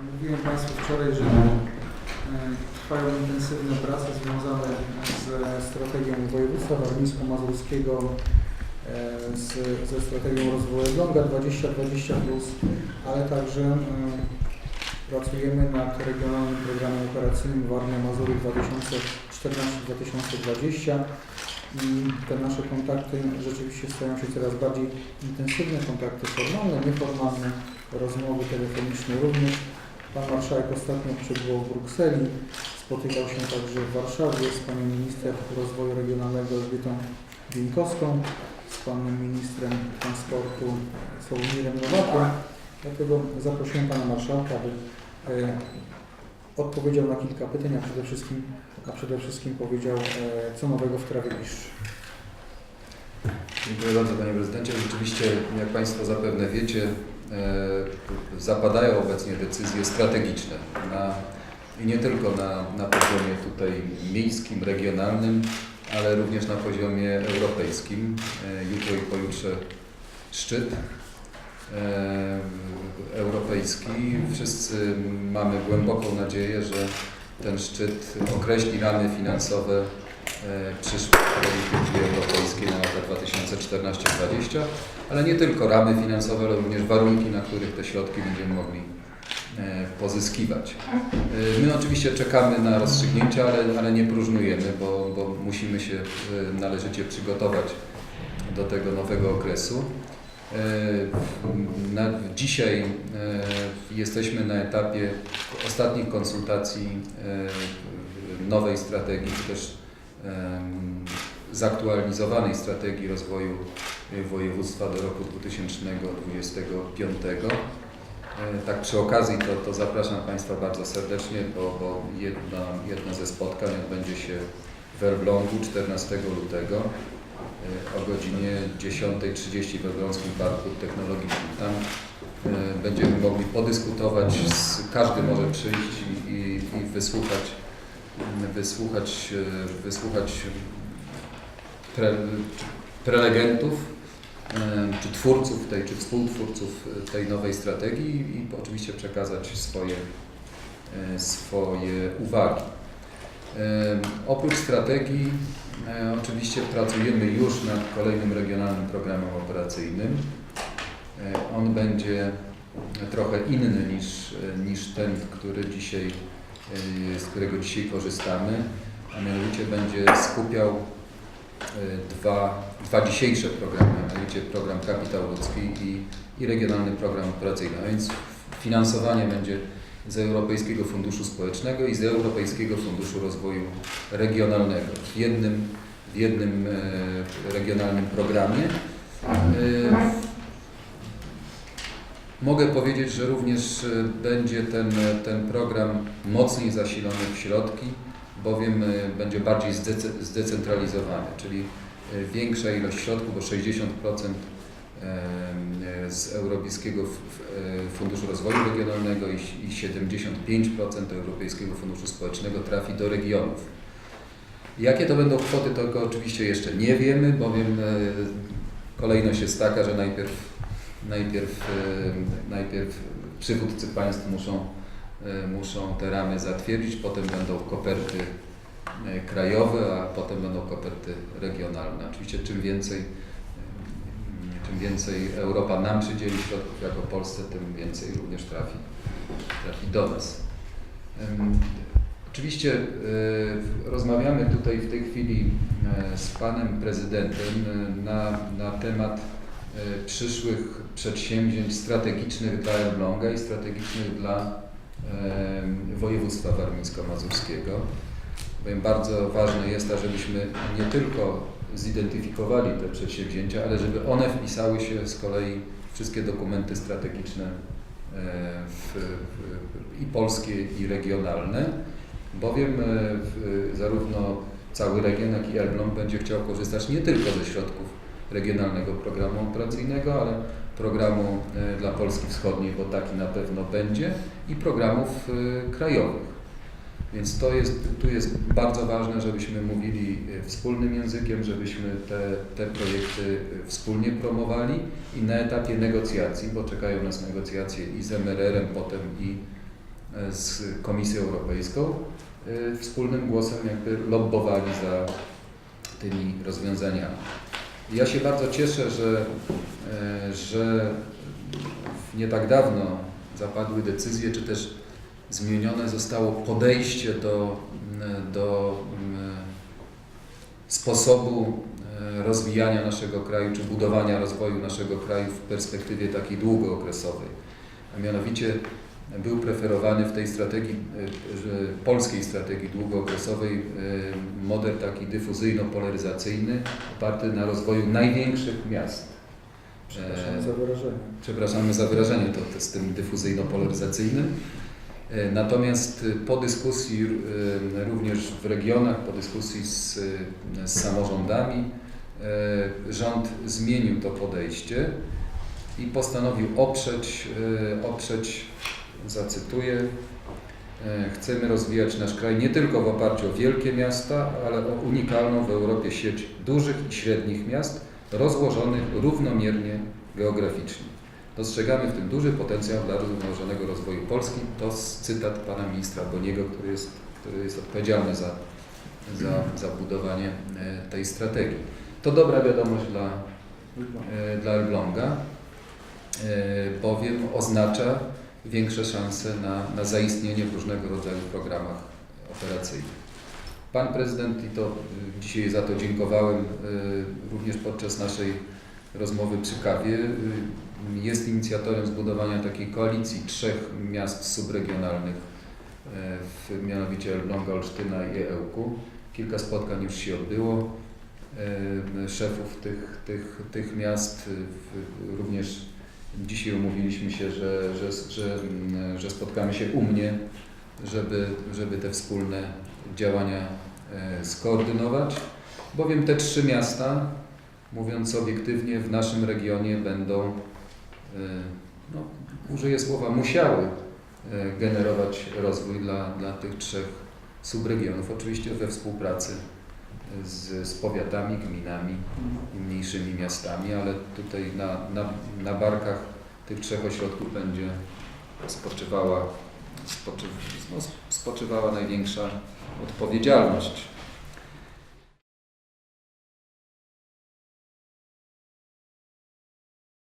Mówiłem Państwu wczoraj, że e, trwają intensywne prace związane ze strategią województwa warmińsko-mazurskiego, e, z, ze strategią rozwoju Longa 2020+, ale także e, pracujemy nad regionalnym programem operacyjnym Warmia Mazury 2014-2020 i te nasze kontakty rzeczywiście stają się coraz bardziej intensywne, kontakty formalne, nieformalne, rozmowy telefoniczne również. Pan marszałek ostatnio przybył w Brukseli, spotykał się także w Warszawie z panią minister rozwoju regionalnego Elżbietą Bieńkowską, z panem ministrem transportu Sławomirem Nowakiem. Dlatego zaprosiłem pana marszałka, aby e, odpowiedział na kilka pytań, a przede wszystkim, a przede wszystkim powiedział, e, co nowego w Trawie Biszczy. Dziękuję bardzo Panie Prezydencie. Rzeczywiście, jak Państwo zapewne wiecie, zapadają obecnie decyzje strategiczne na, i nie tylko na, na poziomie tutaj miejskim, regionalnym, ale również na poziomie europejskim. E, Jutro i pojutrze szczyt e, europejski. Wszyscy mamy głęboką nadzieję, że ten szczyt określi ramy finansowe e, przyszłej polityki 14-20, ale nie tylko ramy finansowe, ale również warunki, na których te środki będziemy mogli e, pozyskiwać. E, my oczywiście czekamy na rozstrzygnięcia, ale, ale nie próżnujemy, bo, bo musimy się e, należycie przygotować do tego nowego okresu. Na, dzisiaj jesteśmy na etapie ostatnich konsultacji nowej strategii, czy też zaktualizowanej strategii rozwoju e, województwa do roku 2025. E, Tak przy okazji to, to zapraszam Państwa bardzo serdecznie, bo, bo jedno, jedno ze spotkań odbędzie się w Elblągu 14 lutego e, o godzinie 10.30 w Elbląskim Parku Technologicznym. Tam będziemy mogli podyskutować, każdy może przyjść i, i, wysłuchać, wysłuchać, wysłuchać pre, prelegentów, e, czy twórców tej, czy współtwórców tej nowej strategii i oczywiście przekazać swoje, e, swoje uwagi. E, Oprócz strategii e, oczywiście pracujemy już nad kolejnym regionalnym programem operacyjnym. E, On będzie trochę inny niż, niż ten, który dzisiaj, e, z którego dzisiaj korzystamy, a mianowicie będzie skupiał e, dwa, dwa dzisiejsze programy, mianowicie program Kapitał Ludzki i, i regionalny program operacyjny. A więc finansowanie będzie z Europejskiego Funduszu Społecznego i z Europejskiego Funduszu Rozwoju Regionalnego w jednym, w jednym e, regionalnym programie. E, Mogę powiedzieć, że również e, będzie ten, ten program mocniej zasilony w środki, bowiem e, będzie bardziej zdece- zdecentralizowany, czyli e, większa ilość środków, bo 60% e, z Europejskiego e, Funduszu Rozwoju Regionalnego i i 75% Europejskiego Funduszu Społecznego trafi do regionów. Jakie to będą kwoty, tego oczywiście jeszcze nie wiemy, bowiem kolejność jest taka, że najpierw, najpierw, najpierw przywódcy państw muszą, muszą te ramy zatwierdzić, potem będą koperty e, krajowe, a potem będą koperty regionalne. Oczywiście czym więcej, e, czym więcej Europa nam przydzieli środków jako Polsce, tym więcej również trafi, trafi do nas. Oczywiście e, rozmawiamy tutaj w tej chwili e, z panem prezydentem e, na, na temat e, przyszłych przedsięwzięć strategicznych dla Elbląga i strategicznych dla e, województwa warmińsko-mazurskiego. Bowiem bardzo ważne jest, ażebyśmy nie tylko zidentyfikowali te przedsięwzięcia, ale żeby one wpisały się z kolei wszystkie dokumenty strategiczne e, w, w, i polskie, i regionalne, bowiem e, w, zarówno cały region, jak i Elbląg będzie chciał korzystać nie tylko ze środków regionalnego programu operacyjnego, ale programu e, dla Polski Wschodniej, bo taki na pewno będzie, i programów e, krajowych. Więc to jest, tu jest bardzo ważne, żebyśmy mówili e, wspólnym językiem, żebyśmy te, te projekty wspólnie promowali i na etapie negocjacji, bo czekają nas negocjacje i z MRR-em potem i z Komisją Europejską, wspólnym głosem jakby lobbowali za tymi rozwiązaniami. Ja się bardzo cieszę, że, e, że nie tak dawno zapadły decyzje, czy też zmienione zostało podejście do, m, do m, sposobu e, rozwijania naszego kraju, czy budowania rozwoju naszego kraju w perspektywie takiej długookresowej. A mianowicie był preferowany w tej strategii, że- polskiej strategii długookresowej e, model taki dyfuzyjno-polaryzacyjny oparty na rozwoju największych miast. Przepraszam E, za wyrażenie. Przepraszamy za wyrażenie to, z tym dyfuzyjno-polaryzacyjnym. E, Natomiast e, po dyskusji również w regionach, po dyskusji z, z samorządami, e, rząd zmienił to podejście i postanowił oprzeć, oprzeć zacytuję, e, chcemy rozwijać nasz kraj nie tylko w oparciu o wielkie miasta, ale o unikalną w Europie sieć dużych i średnich miast, rozłożonych równomiernie geograficznie. Dostrzegamy w tym duży potencjał dla zrównoważonego rozwoju Polski. To cytat pana ministra Boniego, który jest, który jest odpowiedzialny za, za, za budowanie e, tej strategii. To dobra wiadomość dla, e, dla Elbląga, bowiem oznacza większe szanse na, na zaistnienie w różnego rodzaju programach operacyjnych. Pan prezydent, i to y, dzisiaj za to dziękowałem y, również podczas naszej rozmowy przy kawie, y, jest inicjatorem zbudowania takiej koalicji trzech miast subregionalnych, w, mianowicie Elbląga, Olsztyna i Ełku. Kilka spotkań już się odbyło. Szefów tych, tych, tych miast, również dzisiaj umówiliśmy się, że, że, że, mm, że spotkamy się u mnie, żeby, żeby te wspólne działania e, skoordynować, bowiem te trzy miasta, mówiąc obiektywnie, w naszym regionie będą, e, no, użyję słowa, musiały e, generować rozwój dla, dla tych trzech subregionów, oczywiście we współpracy z, z powiatami, gminami i mniejszymi miastami, ale tutaj na, na, na barkach tych trzech ośrodków będzie spoczywała, spoczy, no, spoczywała największa odpowiedzialność.